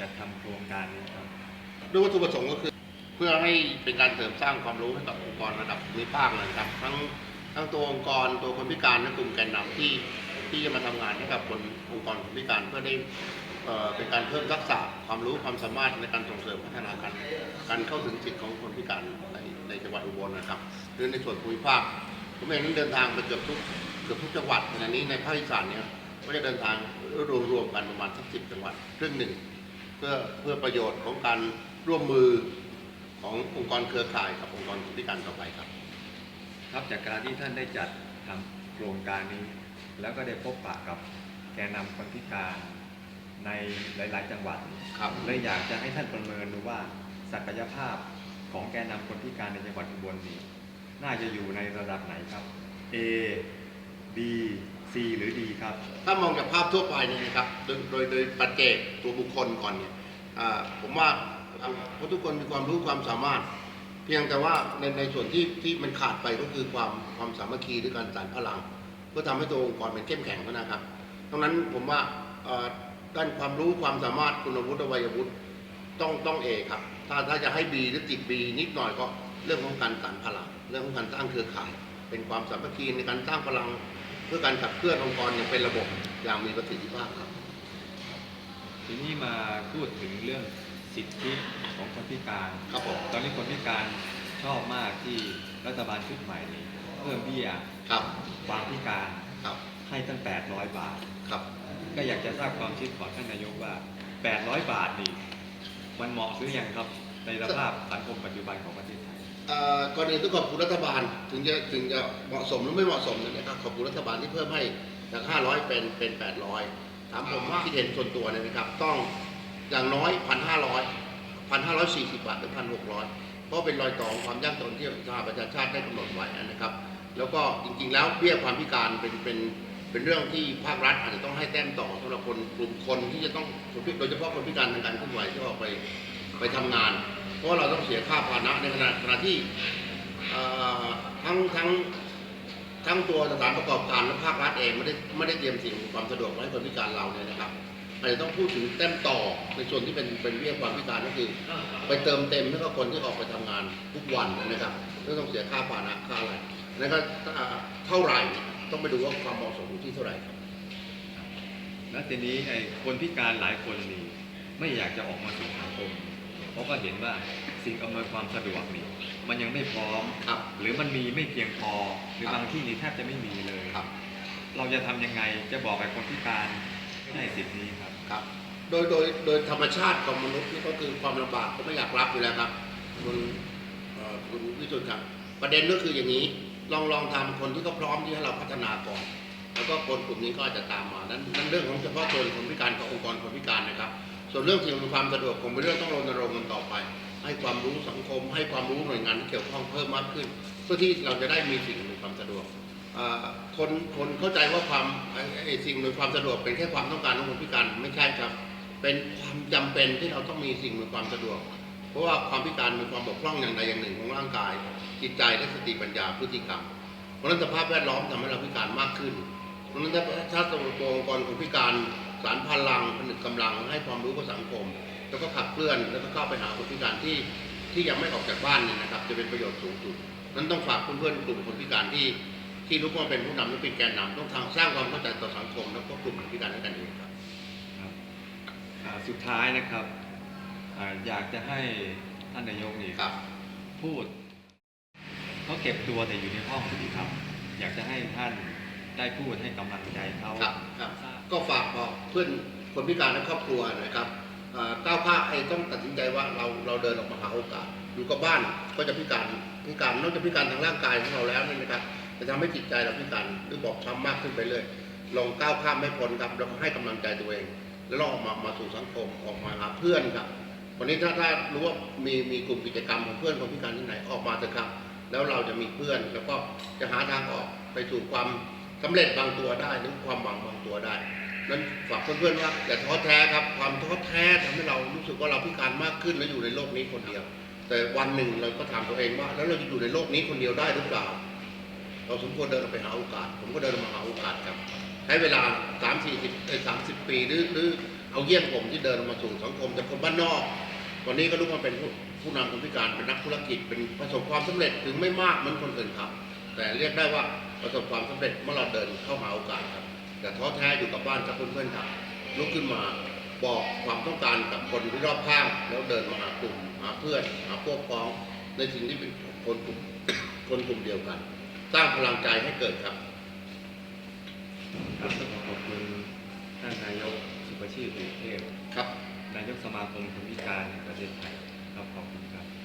จัดทำโครงการนี้ครับด้วยวัตถุประสงค์ก็คือ เพื่อให้เป็นการเสริมสร้างความรู้ให้กับองค์กรระดับภูมิภาคนะครับ ทั้งทั้งตัวองค์กรตัวคนพิการและกลุ่มแกนนำที่ที่จะมาทำงานให้กับคนองค์กรคนพิการเพื่อได้เป็นการเพิ่มทักษะความรู้ความสามารถในการส่งเสริมพัฒนาการการเข้าถึงสิทธิของคนพิการในในจังหวัดอุบลนะครับหรือในส่วนภูมิภาคผมเองนั้นเดินทางไปเกือบทุกเกือบทุกจังหวัดขณะนี้ในภาคอีสานเนี่ยก็จะเดินทางรวมรวมๆกันประมาณสักสิบจังหวัดครึ่งหนึ่ง เพื่อเพื่อประโยชน์ของการร่วมมือขององค์กรเครือข่ายกับองค์กรคนพิการต่อไปครับ ครับจากการที่ท่านได้จัดทำโครงการนี้ แล้วก็ได้พบปะกับแกนนำคนพิการในหลาย ๆ จังหวัดครับเลยอยากจะให้ท่านประเมินดูว่าศักยภาพของแกนนำคนพิการในจังหวัดอุบลนี้ น่าจะอยู่ในระดับไหนครับ A B C หรือ D ครับ ถ้ามองจากภาพทั่วไปเนี่ยนะครับโดยโดยโดยปัจเจกตัวบุคคลก่อนเนี่ยอ่าผมว่าเพราะทุกคนมีความรู้ความสามารถ เพียงแต่ว่าในในส่วนที่ที่มันขาดไปก็คือความความสามัคคีหรือการสานพลัง เพื่อทำให้ตัวองค์กรเป็นเข้มแข็งเท่านะครับดังนั้นผมว่าเอ่อด้านความรู้ความสามารถคุณวุฒิวัยวุฒิต้องต้องเอครับ ถ้าถ้าจะให้บีหรือติดบีนิดหน่อยก็เรื่องของการสานพลัง เรื่องของการสร้างเครือข่าย เป็นความสามัคคีในการสร้างพลัง เพื่อการขับเคลื่อนองค์กรอย่างเป็นระบบอย่างมีประสิทธิภาพครับทีนี้มาพูดถึงเรื่องสิทธิของคนพิการ ครับผมตอนนี้คนพิการชอบมากที่รัฐบาลชุดใหม่นี้เพิ่มเบี้ยครับความพิการครับให้ตั้ง 800 บาทครับ ก็อยากจะทราบความคิดของท่านนายกว่า 800 บาทนี่มันเหมาะหรือยังครับในสภาพสังคมปัจจุบันของประเทศไทยเอ่อ ก่อนอื่นต้องขอบคุณรัฐบาล ถึงจะถึงจะเหมาะสมหรือไม่เหมาะสมเนี่ยนะครับขอบคุณรัฐบาลที่เพิ่มให้จาก 500 เป็นเป็น 800 ถามผมว่าคิดเห็นส่วนตัวเนี่ยนะครับ ต้องอย่างน้อย 1,500 1,540 บาทหรือ 1,600 เพราะเป็นรอยต่อของความยากจนที่สหประชาชาติได้กำหนดไว้นะครับ แล้วก็จริงๆ แล้วเบี้ยความพิการเป็นเป็นเป็นเรื่องที่ภาครัฐอาจจะต้องให้แต้มต่อสำหรับคนกลุ่มคนที่จะต้องโดยเฉพาะคนพิการทางการเคลื่อนไหวที่ออกไปไปทำงาน เพราะเราต้องเสียค่าพาหนะในขณะขณะที่ทั้งทั้งทั้งตัวสถานประกอบการและภาครัฐเองไม่ได้ไม่ได้เตรียมสิ่งความสะดวกไว้ให้คนพิการเราเนี่ยนะครับอาจจะต้องพูดถึงแต้มต่อในส่วนที่เป็นเป็นเบี้ยความพิการก็คือ ไปเติมเต็มให้กับคนที่ออกไปทำงานทุกวันนะครับก็ต้องเสียค่าพาหนะค่าอะไรแล้วก็เท่าไหร่ต้องไปดูว่าความเหมาะสมอยู่ที่เท่าไหร่ครับแล้วทีนี้ไอ้คนพิการหลายคนนี่ไม่อยากจะออกมาสู่สังคม เพราะก็เห็นว่าสิ่งอำนวยความสะดวกนี่มันยังไม่พร้อม ครับหรือมันมีไม่เพียงพอหรือครับบางที่นี่แทบจะไม่มีเลย ครับเราจะทำยังไงจะบอกไอ้คนพิการให้ได้สิทธินี้ครับ ครับ โดยโดยโดยธรรมชาติของมนุษย์นี่ก็คือความลำบากก็ไม่อยากรับอยู่แล้วครับคุณเอ่อคุณวิสุทธ์ครับ ประเด็นก็คืออย่างนี้ลองลองทำคนที่เขาพร้อมที่ให้เราพัฒนาก่อน แล้วก็คนกลุ่มนี้ก็อาจจะตามมานั้นนั้นเรื่องของเฉพาะตัวคนพิการกับองค์กรคนพิการนะครับ ส่วนเรื่องสิ่งอำนวยความสะดวกคงเป็นเรื่องต้องรณรงค์กันต่อไป ให้ความรู้สังคม ให้ความรู้หน่วยงานที่เกี่ยวข้องเพิ่มมากขึ้น เพื่อที่เราจะได้มีสิ่งอำนวยความสะดวกคนคนเข้าใจว่าความไอสิ่งอำนวยความสะดวกเป็นแค่ความต้องการของคนพิการไม่ใช่ครับ เป็นความจำเป็นที่เราต้องมีสิ่งอำนวยความสะดวก เพราะว่าความพิการมีความบกพร่องอย่างใดอย่างหนึ่งของร่างกาย จิตใจและสติปัญญาพฤติกรรมเพราะนั้นสภาพแวดล้อมทำให้เราพิการมากขึ้นเพราะนั้นถ้าถ้าตัวองค์กรคนพิการ สารพลังผนึกกำลังให้ความรู้กับสังคม แล้วก็ขับเคลื่อนแล้วก็เข้าไปหาคนพิการที่ที่ยังไม่ออกจากบ้านเนี่ยนะครับ จะเป็นประโยชน์สูงสุดนั้นต้องฝากเพื่อนๆกลุ่มคนพิการที่ ที่รู้ว่าเป็นผู้นำและเป็นแกนนำต้องทางสร้างความเข้าใจต่อสังคม แล้วก็กลุ่มคนพิการด้วยกันเองครับ ครับอ่าสุดท้ายนะครับอาอยากจะให้ท่านนายกนี่ครับ พูดเขาเก็บตัวแต่อยู่ในห้องสิครับ อยากจะให้ท่าน ได้พูดให้กำลังใจเขาครับครับ ก็ฝากบอกเพื่อนคนพิการและครอบครัวนะครับเอ่อก้าวข้ามไอ้ต้องตัดสินใจว่าเราเราเดินออกมาหาโอกาสอยู่กับบ้านก็จะพิการพิการนอกจากพิการทางร่างกายของเราแล้วเนี่ยนะครับจะทำให้จิตใจเราพิการหรือบอบช้ำมากขึ้นไปเรื่อยลองก้าวข้ามไม่พ้นครับแล้วก็ให้กำลังใจตัวเอง แล้วลองออกมามาสู่สังคมออกมาหาเพื่อนครับ วันนี้ถ้าถ้ารู้ว่ามีมีกลุ่มกิจกรรมของเพื่อนคนพิการที่ไหนออกมาเถอะครับ แล้วเราจะมีเพื่อนแล้วก็จะหาทางออกไปสู่ความ สำเร็จบางตัวได้หรือความหวังบางตัวได้ นั้นฝากเพื่อนๆว่าอย่าท้อแท้ครับ ความท้อแท้ทำให้เรารู้สึกว่าเราพิการมากขึ้นและอยู่ในโลกนี้คนเดียว แต่วันหนึ่งเราก็ถามตัวเองว่า แล้วเราจะอยู่ในโลกนี้คนเดียวได้หรือเปล่า เราสมควรเดินไปหาโอกาส ผมก็เดินมาหาโอกาสครับ ใช้เวลาสามสี่สิบเอ้สามสิบปีหรือหรือเอาเยี่ยงผมที่เดินมาสู่สังคมจากคนบ้านนอก วันนี้ก็ลุกมาเป็นผู้ผู้นำคนพิการเป็นนักธุรกิจเป็นประสบความสำเร็จถึงไม่มากเหมือนคนอื่นครับ แต่เรียกได้ว่า ประสบความสำเร็จเมื่อเราเดินเข้าหาโอกาสครับแต่ท้อแท้อยู่กับบ้านครับเพื่อนๆครับลุกขึ้นมาบอกความต้องการกับคนที่รอบข้าง แล้วเดินมาหากลุ่มหาเพื่อนหาพวกพ้อง ในสิ่งที่เป็นคนกลุ่มคนกลุ่มเดียวกัน สร้างพลังใจให้เกิดครับครับต้องขอขอบคุณท่านนายกสุประชีพหลีเทพครับ นายกสมาคมคนพิการแห่งประเทศไทยครับขอบคุณครับ